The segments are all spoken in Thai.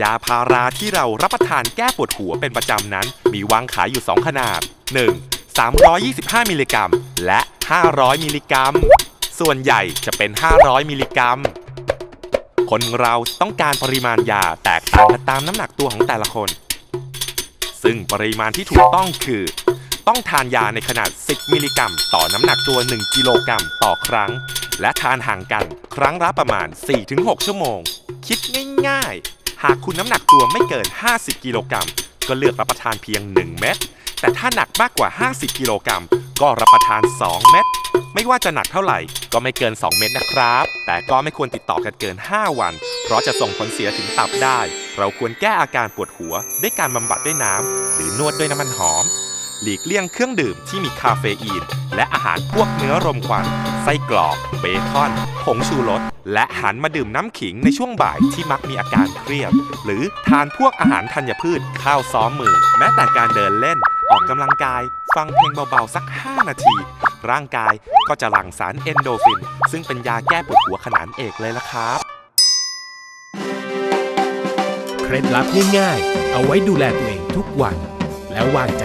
ยาพาราที่เรารับประทานแก้ปวดหัวเป็นประจำนั้น มีวางขายอยู่ 2 ขนาด 1. 325 มิลลิกรัม และ 500 มิลลิกรัม ส่วนใหญ่จะเป็น 500 มิลลิกรัม คนเราต้องการปริมาณยาแตกต่างกันตามน้ำหนักตัวของแต่ละคน ซึ่งปริมาณที่ถูกต้องคือ ต้องทานยาในขนาด 10 มิลลิกรัม ต่อน้ำหนักตัว 1 กิโลกรัมต่อครั้ง และทานห่างกันครั้งละประมาณ 4-6 ชั่วโมง คิดง่ายๆ หากคุณน้ำหนักตัวไม่เกิน 50 กิโลกรัมก็เลือกรับประทานเพียง 1 เม็ด แต่ถ้าหนักมากกว่า 50 กิโลกรัมก็รับประทาน 2 เม็ด ไม่ว่าจะหนักเท่าไหร่ก็ไม่เกิน 2 เม็ดนะครับ แต่ก็ไม่ควรติดต่อกันเกิน 5 วัน เพราะจะส่งผลเสียถึงตับได้ เราควรแก้อาการปวดหัว ด้วยการบำบัดด้วยน้ำหรือนวดด้วยน้ำมันหอม หลีกเลี่ยงเครื่องดื่มที่มีคาเฟอีน และอาหารพวกเนื้อรมควัน ไส้กรอกเบคอน ผงชูรส และหันมาดื่มน้ำขิงในช่วงบ่ายที่มักมีอาการเครียด หรือทานพวกอาหารธัญพืช ข้าวซ้อมมือ แม้แต่การเดินเล่น ออกกำลังกาย ฟังเพลงเบาๆสัก 5 นาที ร่างกายก็จะหลั่งสารเอนโดฟิน ซึ่งเป็นยาแก้ปวดหัวขนานเอกเลยละครับเคล็ดลับง่ายๆ เอาไว้ดูแลตัวเองทุกวัน แล้ววางใจ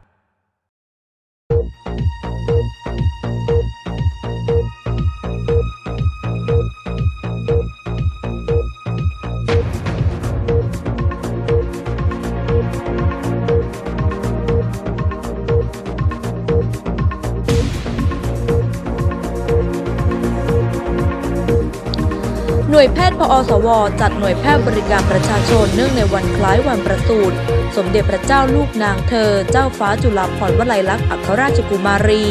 วยแพทย์พอสว จัดหน่วยแพทย์บริการประชาชนเนื่องในวันคล้ายวันประสูติ สมเด็จพระเจ้าลูกนางเธอ เจ้าฟ้าจุฬาภรณ์วลัยลักษณ์อัครราชกุมารี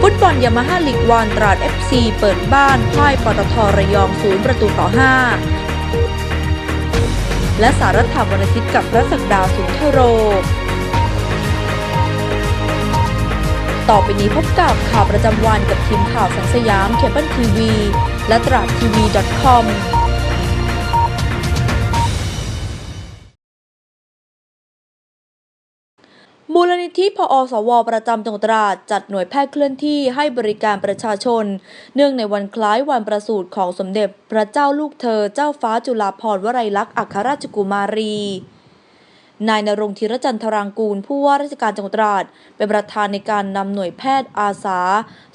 ฟุตบอลยามาฮ่าลีกวันตราด FC เปิดบ้านพ่ายปตทระยองศูนย์ประตูต่อ 5 และสารธรรมวันอาทิตย์กับพระศักดาสุนทโร ต่อไปนี้พบกับข่าวประจำวันกับทีมข่าวสังสยามเคเบิลทีวี และตราดทีวี .com มูลนิธิพอสว ประจำจังหวัดตราดจัดหน่วยแพทย์เคลื่อนที่ให้บริการประชาชน เนื่องในวันคล้ายวันประสูติของสมเด็จพระเจ้าลูกเธอเจ้าฟ้าจุฬาภรณ์วลัยลักษณ์อัครราชกุมารี นายนรงธีรจันทรางกูล ผู้ว่าราชการจังหวัดตราด เป็นประธานในการนำหน่วยแพทย์อาสา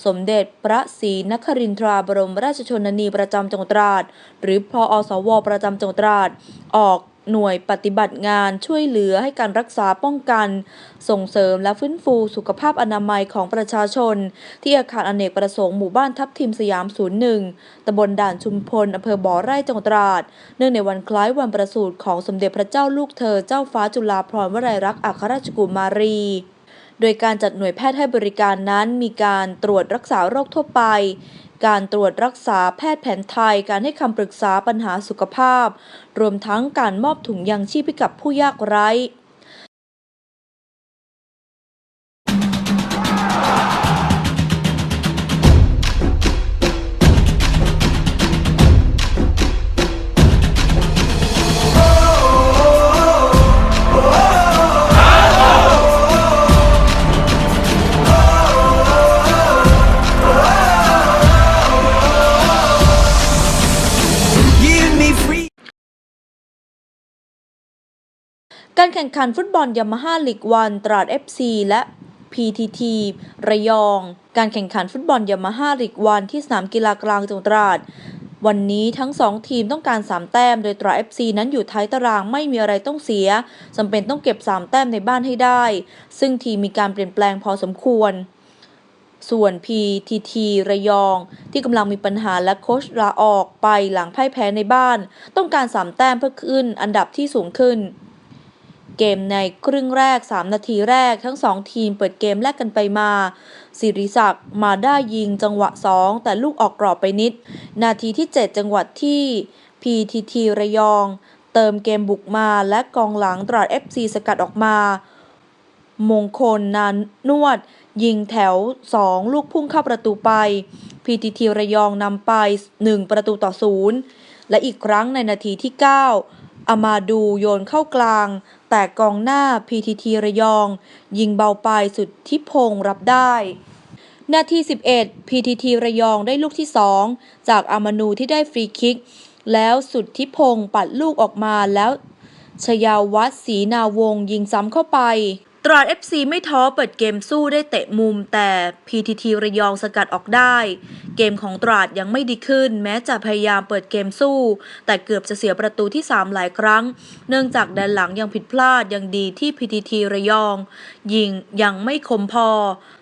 สมเด็จพระศรีนครินทราบรมราชชนนีประจำจังหวัดตราด หรือพอสว ประจำจังหวัดตราด ออก หน่วยปฏิบัติงานช่วยเหลือให้การรักษาป้องกัน ส่งเสริมและฟื้นฟูสุขภาพอนามัยของประชาชน ที่อาคารอเนกประสงค์หมู่บ้านทับทิมสยาม 01 ตำบลด่านชุมพลอำเภอบ่อไร่จังหวัดตราด เนื่องในวันคล้ายวันประสูติของสมเด็จพระเจ้าลูกเธอเจ้าฟ้าจุฬาภรณ์วลัยลักษณ์อัครราชกุมารีโดยการจัดหน่วยแพทย์ให้บริการนั้นมีการตรวจรักษาโรคทั่วไป การตรวจรักษาแพทย์แผนไทย การให้คำปรึกษาปัญหาสุขภาพ รวมทั้งการมอบถุงยางชีพให้กับผู้ยากไร้ การแข่งขันฟุตบอลยามาฮ่าลีกวันตราด FC และ PTT ระยอง การแข่งขันฟุตบอลยามาฮ่าลีกวันที่สนามกีฬากลางจังหวัดตราด วันนี้ทั้ง 2 ทีมต้องการ 3 แต้ม โดยตรา FC นั้นอยู่ท้ายตารางไม่มีอะไรต้องเสียจำเป็นต้องเก็บ 3 แต้มในบ้านให้ได้ ซึ่งทีมมีการเปลี่ยนแปลงพอสมควรส่วน PTT ระยอง ที่กำลังมีปัญหาและโค้ชลาออกไปหลังพ่ายแพ้ในบ้าน ต้องการ3แต้มเพื่อขึ้นอันดับที่สูงขึ้น เกมในครึ่งแรก 3 นาทีแรกทั้ง 2 ทีมเปิดเกมแลกกันไปมาสิริศักดิ์มาได้ยิงจังหวะ 2 แต่ลูกออกกรอบไปนิด นาทีที่ 7 จังหวะที่ PTT ระยอง เติมเกมบุกมาและกองหลังตราด FC สกัดออกมา มงคลนานนวด ยิงแถว 2 ลูกพุ่งเข้าประตูไป PTT ระยองนำไป 1 ประตูต่อ 0 และอีกครั้งในนาทีที่ 9 อามาดูโยนเข้ากลาง แต่กองหน้า PTT ระยอง ยิงเบาไปสุดทิพงศ์รับได้นาที 11 PTT ระยองได้ลูกที่ 2 จากอามานูที่ได้ฟรีคิก แล้วสุดทิพงศ์ปัดลูกออกมาแล้วชยาวัฒศรีนาวงยิงซ้ำเข้าไป ตราด FC ไม่ท้อเปิดเกมสู้ได้เตะมุมแต่ PTT ระยองสกัดออกได้เกมของตราดยังไม่ดีขึ้น แม้จะพยายามเปิดเกมสู้ แต่เกือบจะเสียประตูที่ 3 หลายครั้ง เนื่องจากแดนหลังยังผิดพลาดยังดีที่ PTT ระยอง ยิงยังไม่คมพอ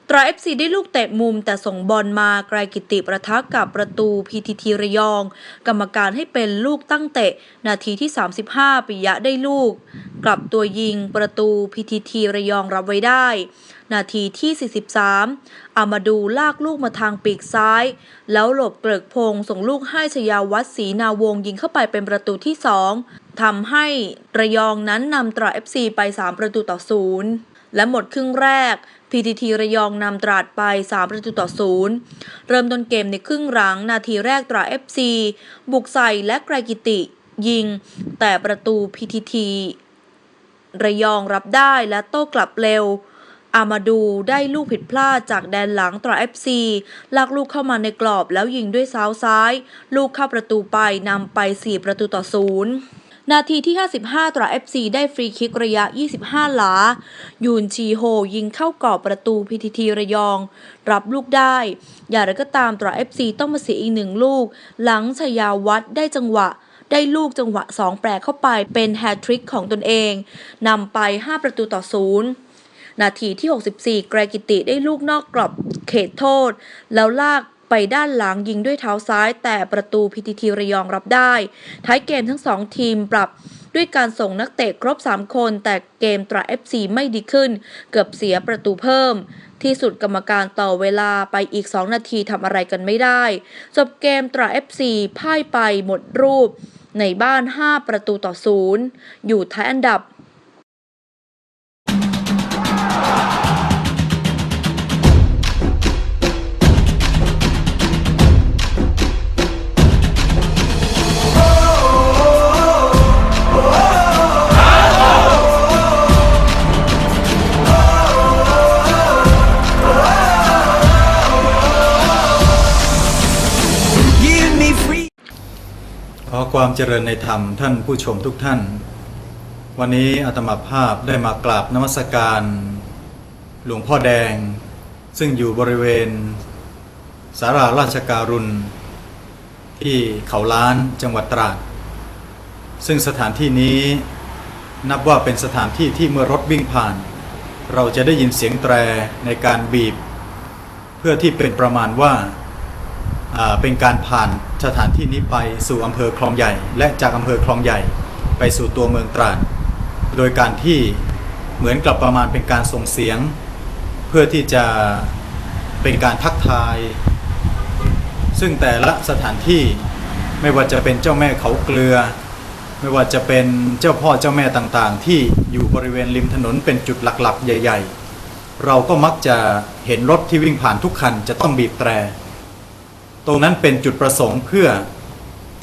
ตรา FC ได้ลูกเตะมุมแต่ส่งบอลมาไกลกิติประทะกับประตู PTT ระยอง กรรมการให้เป็นลูกตั้งเตะ นาทีที่ 35ปิยะได้ลูก กลับตัวยิงประตู PTT ระยองรับไว้ได้ นาทีที่ 43 อามาดูลากลูกมาทางปีกซ้าย แล้วหลบเกลิกพงส่งลูกให้ชยาวัฒน์ศรีนาวงยิงเข้าไปเป็นประตูที่ 2ทำให้ระยองนั้นนำตรา FC ไป 3 ประตูต่อศูนย์และหมดครึ่งแรก PTT ระยองนำตราดไป 3 ประตูต่อศูนย์เริ่มต้นเกมในครึ่งหลัง นาทีแรกตรา FC บุกใส่และไกรกิติ ยิง แต่ประตู PTT ระยองรับได้และโต้กลับเร็ว อามาดูได้ลูกผิดพลาดจากแดนหลังตรา FC ลากลูกเข้ามาในกรอบแล้วยิงด้วยเท้าซ้าย ลูกเข้าประตูไปนำไป 4 ประตูต่อศูนย์นาทีที่ 55 ตรา FC ได้ฟรีคิกระยะ 25 หลา ยูนชีโฮยิงเข้ากรอบประตู PTT ระยอง รับลูกได้ อย่างไรก็ตามตรา FC ต้องมาเสียอีกหนึ่งลูก หลังชยาวัฒน์ได้จังหวะ ได้ลูกจังหวะ 2 แปรเข้าไปเป็นแฮตทริกของตนเอง นำไป 5 ประตูต่อศู นาทีที่ 64ไกรกิติได้ลูกนอกกรอบเขตโทษ แล้วลากไปด้านหลังยิงด้วยเท้าซ้าย แต่ประตูพีทีทีระยองรับได้ ท้ายเกมทั้งสองทีมปรับด้วยการส่งนักเตะครบ 3 คน แต่เกมตรา FC ไม่ดีขึ้น เกือบเสียประตูเพิ่ม ที่สุดกรรมการต่อเวลาไปอีก 2 นาทีทำอะไรกันไม่ได้ จบเกมตรา FC พ่ายไปหมดรูป ในบ้าน 5 ประตูต่อศูนย์อยู่ท้ายอันดับ ความเจริญในธรรมท่านผู้ชมทุกท่าน วันนี้อาตมาภาพได้มากราบนมัสการ หลวงพ่อแดง ซึ่งอยู่บริเวณสาราราชการุณ ที่เขาล้านจังหวัดตราด ซึ่งสถานที่นี้นับว่าเป็นสถานที่ที่เมื่อรถวิ่งผ่าน เราจะได้ยินเสียงแตรในการบีบ เพื่อที่เป็นประมาณว่าอ่า เป็นการผ่านสถานที่นี้ไปสู่อำเภอคลองใหญ่ และจากอำเภอคลองใหญ่ ไปสู่ตัวเมืองตราด โดยการที่เหมือนกับประมาณเป็นการส่งเสียง เพื่อที่จะเป็นการทักทาย ซึ่งแต่ละสถานที่ไม่ว่าจะเป็นเจ้าแม่เขาเกลือ ไม่ว่าจะเป็นเจ้าพ่อเจ้าแม่ต่างๆ ที่อยู่บริเวณริมถนนเป็นจุดหลักๆ ใหญ่ ๆ เราก็มักจะเห็นรถที่วิ่งผ่านทุกคันจะต้องบีบแตร ตรงนั้นเป็นจุดประสงค์เพื่อ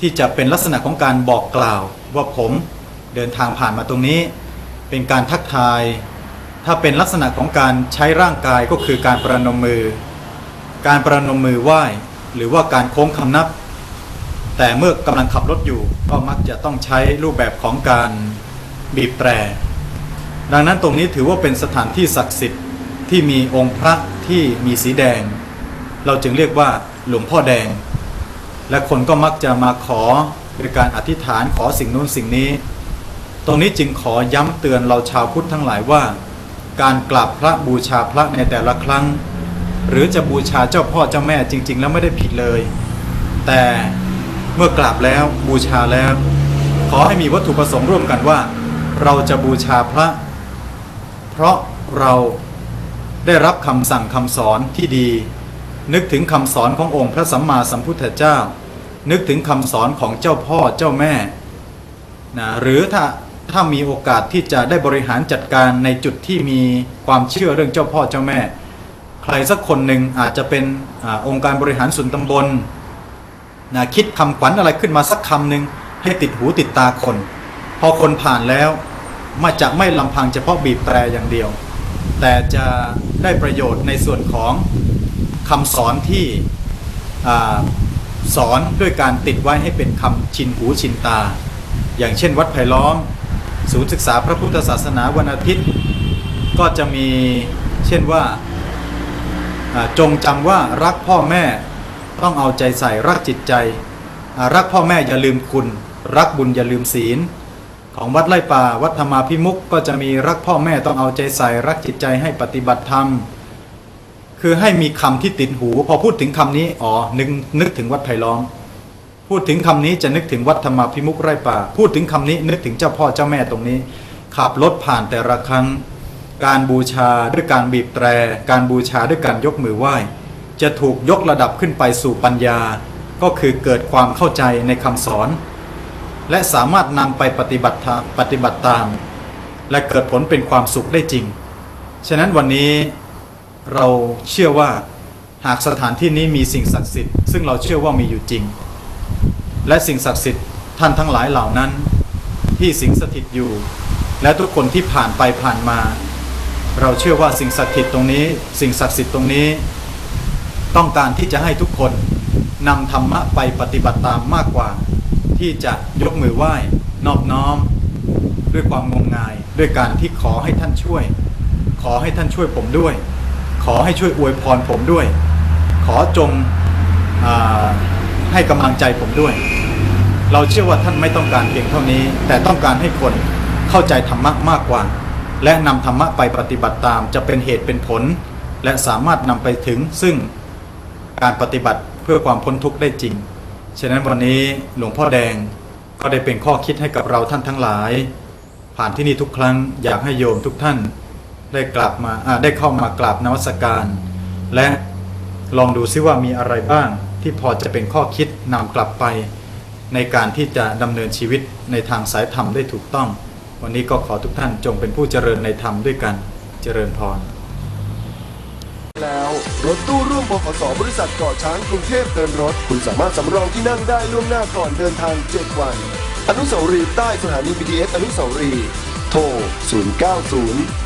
ที่จะเป็นลักษณะของการบอกกล่าว ว่าผมเดินทางผ่านมาตรงนี้ เป็นการทักทาย ถ้าเป็นลักษณะของการใช้ร่างกายก็คือการประนมมือ การประนมมือไหว้ หรือว่าการโค้งคำนับ แต่เมื่อกำลังขับรถอยู่ก็มักจะต้องใช้รูปแบบของการบีบแตร ดังนั้นตรงนี้ถือว่าเป็นสถานที่ศักดิ์สิทธิ์ที่มีองค์พระที่มีสีแดง เราจึงเรียกว่า หลวงพ่อแดง และคนก็มักจะมาขอโดยการอธิษฐานขอสิ่งนู้นสิ่งนี้ ตรงนี้จึงขอย้ำเตือนเราชาวพุทธทั้งหลายว่า การกราบพระบูชาพระในแต่ละครั้ง หรือจะบูชาเจ้าพ่อเจ้าแม่จริง ๆ แล้วไม่ได้ผิดเลย แต่เมื่อกราบแล้วบูชาแล้ว ขอให้มีวัตถุประสงค์ร่วมกันว่า เราจะบูชาพระ เพราะเราได้รับคำสั่งคำสอนที่ดี นึกถึงคำสอนขององค์พระสัมมาสัมพุทธเจ้า นึกถึงคำสอนของเจ้าพ่อเจ้าแม่นะหรือถ้าถ้ามีโอกาสที่จะได้บริหารจัดการในจุดที่มีความเชื่อเรื่องเจ้าพ่อเจ้าแม่ ใครสักคนหนึ่งอาจจะเป็นอองค์การบริหารส่วนตำบลนะคิดคำขวัญอะไรขึ้นมาสักคำหนึ่งให้ติดหูติดตาคน พอคนผ่านแล้วมาจะไม่ลำพังเฉพาะบีบแตรอย่างเดียว แต่จะได้ประโยชน์ในส่วนของ คำสอนที่สอนด้วยการติดไว้ให้เป็นคำชินหูชินตา อย่างเช่น วัดไผ่ล้อม ศูนย์ศึกษาพระพุทธศาสนาวันอาทิตย์ ก็จะมีเช่นว่าจงจำว่ารักพ่อแม่ต้องเอาใจใส่รักจิตใจ รักพ่อแม่อย่าลืมคุณ รักบุญอย่าลืมศีล ของวัดไร่ป่าวัดธรรมาพิมุกก็จะมีรักพ่อแม่ต้องเอาใจใส่รักจิตใจให้ปฏิบัติธรรม คือให้มีคำที่ติดหู พอพูดถึงคำนี้อ๋อนึกนึกถึงวัดไผ่ล้อม พูดถึงคำนี้จะนึกถึงวัดธรรมพิมุกไร่ป่า พูดถึงคำนี้นึกถึงเจ้าพ่อเจ้าแม่ตรงนี้ ขับรถผ่านแต่ละครั้ง การบูชาด้วยการบีบแตร การบูชาด้วยการยกมือไหว้ จะถูกยกระดับขึ้นไปสู่ปัญญา ก็คือเกิดความเข้าใจในคำสอน และสามารถนำไปปฏิบัติทาปฏิบัติตาม และเกิดผลเป็นความสุขได้จริง ฉะนั้นวันนี้ เราเชื่อว่าหากสถานที่นี้มีสิ่งศักดิ์สิทธิ์ซึ่งเราเชื่อว่ามีอยู่จริง และสิ่งศักดิ์สิทธิ์ท่านทั้งหลายเหล่านั้น ที่สิงสถิตอยู่ และทุกคนที่ผ่านไปผ่านมา เราเชื่อว่าสิ่งศักดิ์สิทธิ์ตรงนี้ สิ่งศักดิ์สิทธิ์ตรงนี้ ต้องการที่จะให้ทุกคนนำธรรมะไปปฏิบัติตามมากกว่า ที่จะยกมือไหว้นอบน้อม ด้วยความงมงาย ด้วยการที่ขอให้ท่านช่วย ขอให้ท่านช่วยผมด้วย ขอให้ช่วยอวยพรผมด้วย ขอจงอให้กำลังใจผมด้วย เราเชื่อว่าท่านไม่ต้องการเพียงเท่านี้ แต่ต้องการให้คนเข้าใจธรรมะมากกว่า และนำธรรมะไปปฏิบัติตามจะเป็นเหตุเป็นผล และสามารถนำไปถึงซึ่งการปฏิบัติเพื่อความพ้นทุกข์ได้จริง ฉะนั้นวันนี้หลวงพ่อแดงก็ได้เป็นข้อคิดให้กับเราท่านทั้งหลาย ผ่านที่นี่ทุกครั้งอยากให้โยมทุกท่าน ได้กลับมาได้เข้ามากราบนวัสการ และลองดูซิว่ามีอะไรบ้างที่พอจะเป็นข้อคิดนำกลับไป ในการที่จะดำเนินชีวิตในทางสายธรรมได้ถูกต้อง วันนี้ก็ขอทุกท่านจงเป็นผู้เจริญในธรรมด้วยกันเจริญพร แล้วรถตู้ร่วมบขสบริษัทเกาะช้างกรุงเทพเดินรถ คุณสามารถสำรองที่นั่งได้ล่วงหน้าก่อนเดินทาง 7 วัน อนุสาวรีย์ใต้สถานี BTS อนุสาวรีย์โทร 090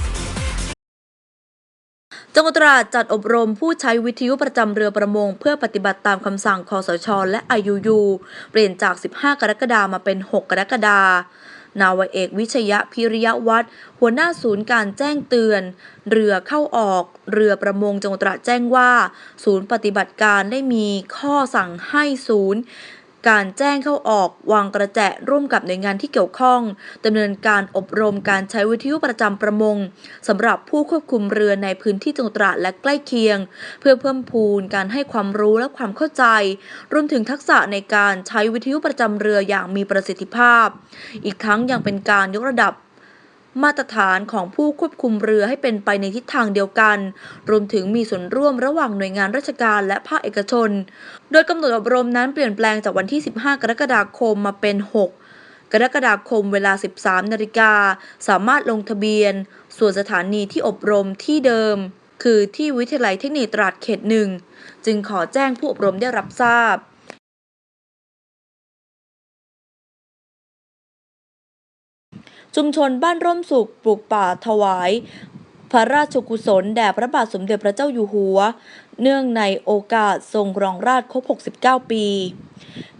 จังหวัดตราดจัดอบรมผู้ใช้วิทยุประจำเรือประมง เพื่อปฏิบัติตามคำสั่งคอสช และ IUU เปลี่ยนจาก 15 กรกฎาคมมาเป็น 6 กรกฎาคมนาวเอกวิชยะพิริยวัฒน์หัวหน้าศูนย์การแจ้งเตือน เรือเข้าออก เรือประมงจังหวัดตราดแจ้งว่า ศูนย์ปฏิบัติการได้มีข้อสั่งให้ศูนย์ การแจ้งเข้าออกวางกระแจร่วมกับหน่วยงานที่เกี่ยวข้องดำเนินการอบรมการใช้วิทยุประจำประมงสำหรับผู้ควบคุมเรือในพื้นที่จังหวัดตราดและใกล้เคียง เพื่อเพิ่มพูนการให้ความรู้และความเข้าใจ รวมถึงทักษะในการใช้วิทยุประจำเรืออย่างมีประสิทธิภาพ อีกทั้งยังเป็นการยกระดับ มาตรฐานของผู้ควบคุมเรือให้เป็นไปในทิศทางเดียวกัน รวมถึงมีส่วนร่วมระหว่างหน่วยงานราชการและภาคเอกชน โดยกำหนดอบรมนั้นเปลี่ยนแปลงจากวันที่ 15 กรกฎาคมมาเป็น 6กรกฎาคมเวลา 13 นาฬิกา สามารถลงทะเบียน ส่วนสถานีที่อบรมที่เดิม คือที่วิทยาลัยเทคนิคตราดเขตหนึ่ง จึงขอแจ้งผู้อบรมได้รับทราบ ชุมชนบ้านร่มสุขปลูกป่าถวาย พระราชกุศลแด่พระบาทสมเด็จพระเจ้าอยู่หัว เนื่องในโอกาสทรงรองราชครบ 69 ปี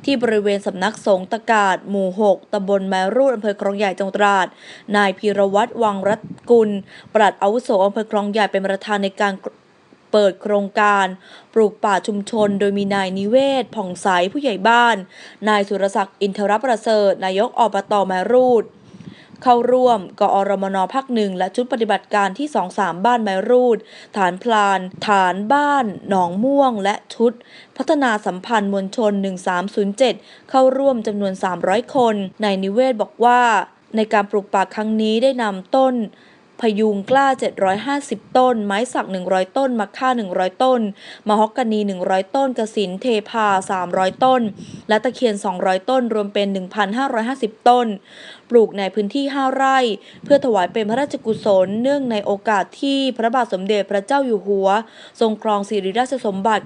ที่บริเวณสำนักสงฆ์ตะกาดหมู่ 6ตำบลแมรูดอำเภอคลองใหญ่จังหวัดตราด นายพีรวัตรวังรัตกุล ปลัดอาวุโสอำเภอคลองใหญ่เป็นประธานในการเปิดโครงการปลูกป่าชุมชน โดยมีนายนิเวศ ผ่องใสผู้ใหญ่บ้าน นายสุรศักดิ์อินทรประเสริฐ นายกอบตแมรูด เข้าร่วม กอรมนภาคหนึ่งและชุดปฏิบัติการที่ 23 บ้านไมรูด ฐานพลาน ฐานบ้าน หนองม่วง และชุด พัฒนาสัมพันธ์มวลชน 1307 เข้าร่วมจำนวน 300 คนนายนิเวศบอกว่า ในการปลูกป่าครั้งนี้ได้นำต้นพยุงกล้า 750 ต้น ไม้สัก 100 ต้น มะค่า 100 ต้น มะฮอกกานี 100 ต้น กระสินเทพา 300 ต้น และตะเคียน 200 ต้น รวมเป็น 1,550 ต้น ปลูกในพื้นที่ 5 ไร่ เพื่อถวายเป็นพระราชกุศลเนื่องในโอกาสที่พระบาทสมเด็จพระเจ้าอยู่หัว ทรงครองสิริราชสมบัติ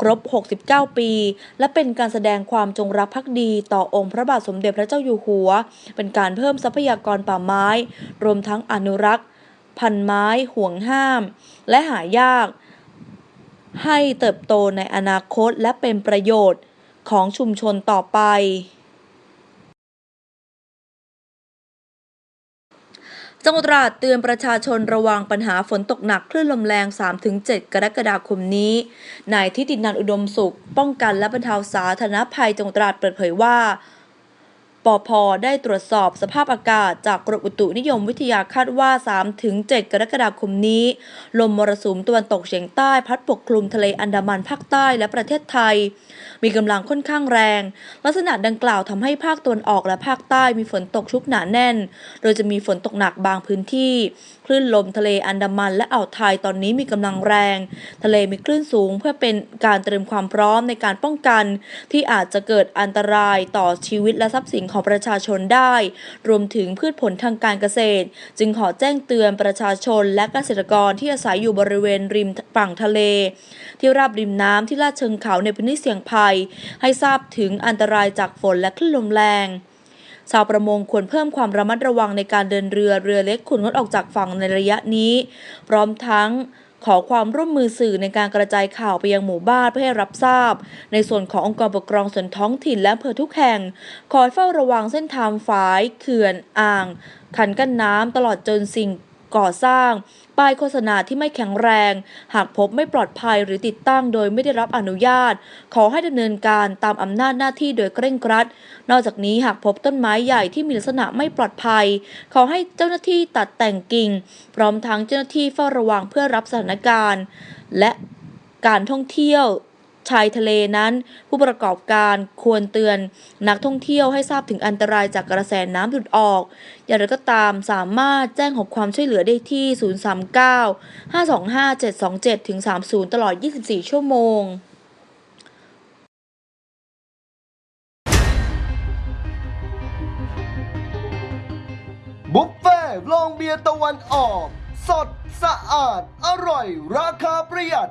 ครบ 69 ปี และเป็นการแสดงความจงรักภักดีต่อองค์พระบาทสมเด็จพระเจ้าอยู่หัว เป็นการเพิ่มทรัพยากรป่าไม้ รวมทั้งอนุรักษ์ พันไม้ห่วงห้าม และหายาก ให้เติบโตในอนาคตและเป็นประโยชน์ของชุมชนต่อไป จังหวัดตราดเตือนประชาชนระวังปัญหาฝนตกหนักคลื่นลมแรง 3-7 กรกฎาคมนี้ นายทิตินันอุดมสุข ป้องกันและบรรเทาสาธารณภัยจังหวัดตราดเปิดเผยว่าปอพได้ตรวจสอบสภาพอากาศจากกรมอุตุนิยมวิทยาคาดว่า 3-7 กรกฎาคมนี้ ลมมรสุมตะวันตกเฉียงใต้พัดปกคลุมทะเลอันดามันภาคใต้และประเทศไทยมีกำลังค่อนข้างแรง ลักษณะดังกล่าวทำให้ภาคตะวันออกและภาคใต้มีฝนตกชุกหนาแน่น โดยจะมีฝนตกหนักบางพื้นที่ คลื่นลมทะเลอันดามันและอ่าวไทยตอนนี้มีกำลังแรง ทะเลมีคลื่นสูงเพื่อเป็นการเตรียมความพร้อมในการป้องกัน ที่อาจจะเกิดอันตรายต่อชีวิตและทรัพย์สินของประชาชนได้ รวมถึงพืชผลทางการเกษตร จึงขอแจ้งเตือนประชาชนและเกษตรกรที่อาศัยอยู่บริเวณริมฝั่งทะเล ที่ราบริมน้ำที่ลาดเชิงเขาในพื้นที่เสี่ยงภัยให้ทราบถึงอันตรายจากฝนและคลื่นลมแรงชาวประมงควรเพิ่มความระมัดระวังในการเดินเรือเรือเล็กควรงดออกจากฝั่งในระยะนี้ พร้อมทั้งขอความร่วมมือสื่อในการกระจายข่าวไปยังหมู่บ้านเพื่อให้รับทราบ ในส่วนขององค์กรปกครองส่วนท้องถิ่นและอำเภอทุกแห่ง คอยเฝ้าระวังเส้นทางฝาย เขื่อน อ่างคันกั้นน้ำตลอดจนสิ่งก่อสร้าง ป้ายโฆษณาที่ไม่แข็งแรง หากพบไม่ปลอดภัยหรือติดตั้งโดยไม่ได้รับอนุญาต ขอให้ดำเนินการตามอำนาจหน้าที่โดยเคร่งครัด นอกจากนี้หากพบต้นไม้ใหญ่ที่มีลักษณะไม่ปลอดภัย ขอให้เจ้าหน้าที่ตัดแต่งกิ่ง พร้อมทั้งเจ้าหน้าที่เฝ้าระวังเพื่อรับสถานการณ์ และการท่องเที่ยว ชายทะเลนั้น ผู้ประกอบการควรเตือนนักท่องเที่ยวให้ทราบถึงอันตรายจากกระแสน้ำหลุดออก อย่างไรก็ตามสามารถแจ้งขอความช่วยเหลือได้ที่ 039 525 727ถึง30 ตลอด 24 ชั่วโมงบุฟเฟ่ลองเบียร์ตะวันออก สดสะอาด อร่อย ราคาประหยัด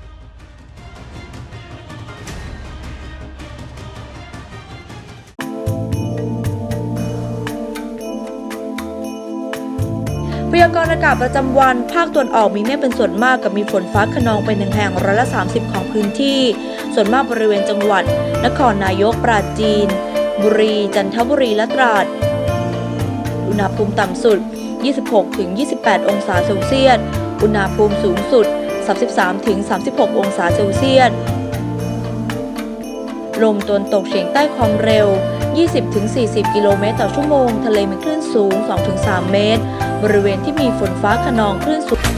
พยากรณ์อากาศประจำวัน ภาคตะวันออกมีเมฆเป็นส่วนมากกับมีฝนฟ้าขนองเป็นหนึ่งแห่งร้อยละ 30 ของพื้นที่ ส่วนมากบริเวณจังหวัด นครนายกปราจีน บุรี จันทบุรีและตราด อุณหภูมิต่ำสุด 26-28 องศาเซลเซียส อุณหภูมิสูงสุด 33-36 องศาเซลเซียส ลมตะวันตกเฉียงใต้ความเร็ว 20-40 กิโลเมตรต่อชั่วโมง ทะเลมีคลื่นสูง 2-3 เมตร บริเวณที่มีฝนฟ้าขนองคลื่นสูง